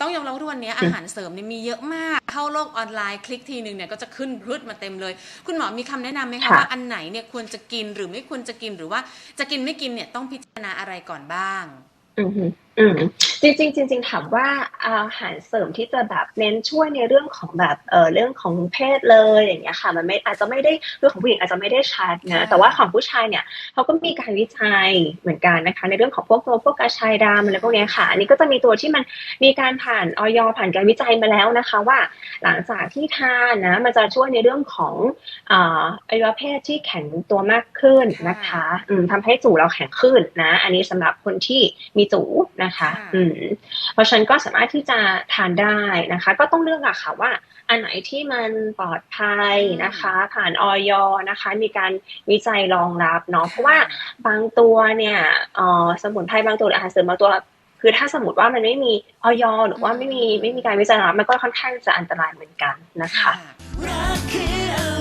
ต้องยอมรับว่าทุกวันนี้อาหารเสริมเนี่ยมีเยอะมาก เข้าโลกออนไลน์คลิกทีหนึ่งเนี่ยก็จะขึ้นพืดมาเต็มเลย คุณหมอมีคำแนะนำไหมคะค่ะว่าอันไหนเนี่ยควรจะกินหรือไม่ควรจะกินหรือว่าจะกินไม่กินเนี่ยต้องพิจารณาอะไรก่อนบ้าง อืมฮึ อืมจริงๆจริงๆถามว่าอาหารเสริมที่จะแบบเน้นช่วยในเรื่องของแบบเออเรื่องของเพศเลยอย่างเงี้ยค่ะมันไม่อาจจะไม่ได้เรื่องของผู้หญิงอาจจะไม่ได้ชัดนะค่ะแต่ว่าของผู้ชายเนี่ยเขาก็มีการวิจัยเหมือนกันนะคะ ในเรื่องของพวกตัวพวกกระชายดำอะไรพวกเนี้ยค่ะอันนี้ก็จะมีตัวที่มันมีการผ่านออยผ่านการวิจัยมาแล้วนะคะ ว่าหลังจากที่ทานนะมันจะช่วยในเรื่องของอ่าอวัยวะเพศที่แข็งตัวมากขึ้นนะคะอืมทำให้จูเราแข็งขึ้นนะ อันนี้สำหรับคนที่มีจู นะคะค่ะอืม เพราะฉะนั้นก็สามารถที่จะทานได้นะคะ ก็ต้องเลือกอะค่ะว่า อันไหนที่มันปลอดภัยนะคะ ผ่านออยนะคะ มีการวิจัยรองรับเนาะ เพราะว่าบางตัวเนี่ยเอ่อสมุนไพรบางตัวหรืออาหารเสริมบางตัวคือถ้าสมมติว่ามันไม่มีออยหรือว่าไม่มีไม่มีการวิจัยรองรับมันก็ค่อนข้างจะอันตรายเหมือนกันนะคะค่ะรักคือ